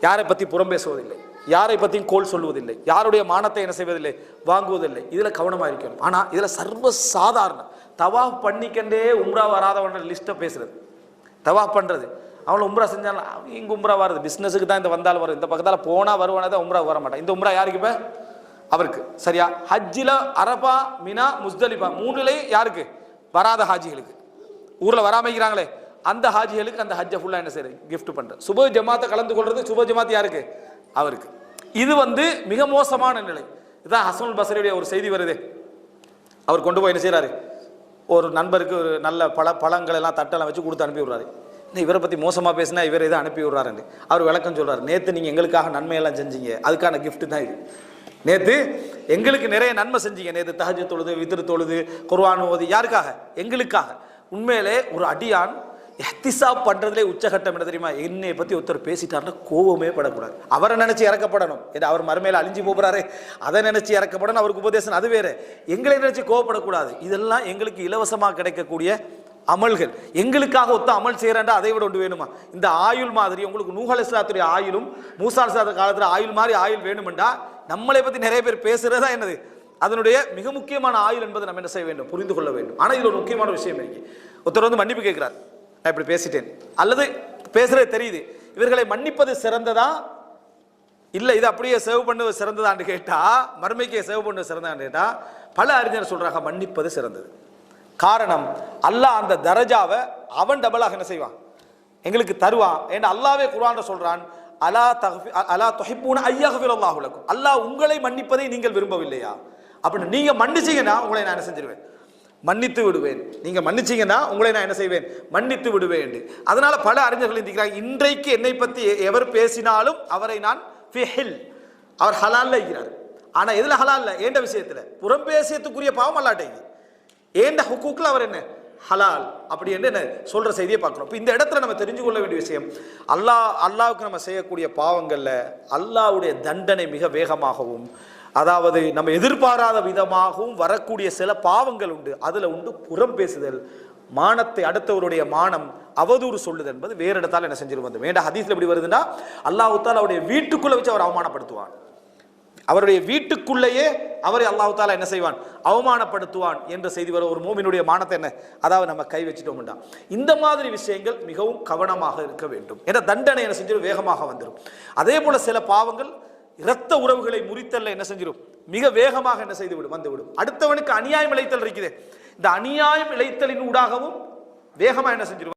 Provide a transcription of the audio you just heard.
யாரை பற்றி புறம் பேசுவதில்லை. யாரை பற்றியும் கோல் சொல்லுவதில்லை. யாருடைய மானத்தை என்ன செய்வதில்லை? வாங்குவதில்லை. இதில் கவனமாக இருக்கணும். ஆனால் இதில் சர்வ தவா பண்ணிக்கண்டே உம்ரா வராதவன லிஸ்ட்டை பேசுறது. தவா பண்ணுறது அவனை உம்ரா செஞ்சாலும் இங்கே உம்ரா வருது பிஸ்னஸுக்கு தான் இந்த வந்தாலும் வரும். இந்த பக்கத்தால் போனால் வருவானே தான் உம்ரா வர மாட்டான். இந்த உம்ரா யாருக்கு இப்போ? அவருக்கு. சரியா? ஹஜ்ஜில் அரபா மினா முஸ்தலிஃபா மூணுலே யாருக்கு? வராத ஹாஜிகளுக்கு. ஊரில் வராமைக்கிறாங்களே அந்த ஹாஜிகளுக்கு அந்த ஹஜ்ஜை ஃபுல்லாக என்ன செய்யுது கிஃப்ட் பண்ணுறது சுப ஜமாத்தை கலந்து கொள்வது சுப ஜமாத் யாருக்கு? அவருக்கு. இது வந்து மிக மோசமான நிலை. இதுதான் ஹசனுல் பசரியுடைய ஒரு செய்தி வருது. அவர் கொண்டு போய் என்ன செய்கிறாரு ஒரு நண்பருக்கு ஒரு நல்ல பழ பழங்கள் எல்லாம் தட்டெல்லாம் வச்சு கொடுத்து அனுப்பி விடுறாரு. என்ன இவரை பற்றி மோசமாக பேசினா இவர் இதை அனுப்பி விடுறாருன்னு. அவர் விளக்கம் சொல்கிறார் நேற்று நீங்கள் எங்களுக்காக நன்மையெல்லாம் செஞ்சீங்க. அதுக்கான கிஃப்ட்டு தான் இது. நேற்று எங்களுக்கு நிறைய நன்மை செஞ்சீங்க. நேற்று தகஜ தொழுது வித்திரு தொழுது குர்வான் ஓதி யாருக்காக? எங்களுக்காக. உண்மையிலே ஒரு அடியான் எஹ்திசா பண்ணுறதுலே உச்சகட்டம் என்ன தெரியுமா? என்னை பற்றி ஒருத்தர் பேசிட்டாருன்னா கோபமே படக்கூடாது. அவரை நினச்சி இறக்கப்படணும். ஏன்னா அவர் மறுமையில் அழிஞ்சு போகிறாரு அதை நினச்சி இறக்கப்படணும். அவருக்கு உபதேசம் அது வேறு. எங்களை நினச்சி கோவப்படக்கூடாது. இதெல்லாம் எங்களுக்கு இலவசமாக கிடைக்கக்கூடிய அமல்கள். எங்களுக்காக ஒத்த அமல் செய்யறேன்டா அதை விட ஒன்று வேணுமா? இந்த ஆயுள் மாதிரி உங்களுக்கு நூஹல் இஸ்லாத்துடைய ஆயுளும் மூசா இஸ்லாத்து காலத்தில் ஆயுள் மாதிரி ஆயுள் வேணுமெண்டா? நம்மளை பற்றி நிறைய பேர் பேசுகிறதா என்னது? அதனுடைய மிக முக்கியமான ஆயுள் என்பதை நம்ம என்ன செய்ய வேண்டும்? புரிந்து கொள்ள வேண்டும். ஆனால் இது ஒரு முக்கியமான விஷயம் இருக்கு. ஒருத்தர் வந்து மன்னிப்பு கேட்கிறார். நான் இப்படி பேசிட்டேன். அல்லது பேசுறது தெரியுது. இவர்களை மன்னிப்பது சிறந்ததா? இல்லை இது அப்படியே சேவ் பண்ணுவது சிறந்ததான்னு கேட்டால் மறுமைக்கே சேவ் பண்ணுவது சிறந்ததான்னு கேட்டால் பல அறிஞர் சொல்கிறாங்க மன்னிப்பது சிறந்தது. காரணம் அல்லாஹ் அந்த தரஜாவை அவன் டபுளாக என்ன செய்வான்? எங்களுக்கு தருவான். ஏன்னா அல்லாவே குர்ஆன்ல சொல்கிறான் அலா தஹி அலா துஹிப்பூன ஐயஃபிர் அல்லாஹ் உலகம் அல்லாஹ் உங்களை மன்னிப்பதை நீங்கள் விரும்பவில்லையா? அப்படின்னு நீங்கள் மன்னிச்சிங்கன்னா உங்களை நான் என்ன செஞ்சிருவேன்? மன்னித்து விடுவேன். நீங்க மன்னிச்சீங்கன்னா உங்களை நான் என்ன செய்வேன்? மன்னித்து விடுவேன் அதனால பல அறிஞர்கள் இருக்கிறாங்க இன்றைக்கு என்னை பத்தி எவர் பேசினாலும் அவரை நான் ஃபிஹில் அவர் ஹலால்ல இருக்கிறார். ஆனா எதுல இல்லை? ஏண்ட விஷயத்துல? புறம்பேசியத்துக்குரிய பாவம் அல்லாட்டேங்க ஏண்ட ஹுக்கூக்கில் அவர் என்ன? ஹலால். அப்படி என்று என்ன சொல்ற செய்தியை பார்க்கணும் இப்போ இந்த இடத்துல நம்ம தெரிஞ்சு கொள்ள வேண்டிய விஷயம் அல்லாஹ் அல்லாவுக்கு நம்ம செய்யக்கூடிய பாவங்கள்ல அல்லாஹ்வுடைய தண்டனை மிக வேகமாகவும் அதாவது நம்ம எதிர்பாராத விதமாகவும் வரக்கூடிய சில பாவங்கள் உண்டு. அதில் உண்டு புறம் பேசுதல். மானத்தை அடுத்தவருடைய மானம் அவதூறு சொல்லுது என்பது வேற இடத்தால் என்ன செஞ்சிருவோம் வந்து வேண்டாம் ஹதீஸில் எப்படி வருதுன்னா அல்லாஹுத்தால் அவருடைய வீட்டுக்குள்ளே வச்சு அவர் அவமானப்படுத்துவான். அவருடைய வீட்டுக்குள்ளேயே அவரை அல்லாஹ் என்ன செய்வான்? அவமானப்படுத்துவான் என்ற செய்தி வர ஒரு மூமினுடைய மானத்தை என்ன? அதாவது நம்ம கை வச்சுட்டோம்டா. இந்த மாதிரி விஷயங்கள் மிகவும் கவனமாக இருக்க வேண்டும். ஏன்னா தண்டனை என்ன செஞ்சிடும் வேகமாக வந்துடும் அதே போல சில பாவங்கள் இரத்த உறவுகளை முறித்தல்ல என்ன செஞ்சிடும் மிக வேகமாக என்ன செய்து விடும் வந்து விடும் அடுத்தவனுக்கு அநியாயம் இழைத்தல் இருக்குது இந்த அநியாயம் இழைத்தலின் ஊடாகவும் வேகமா என்ன செஞ்சிடும்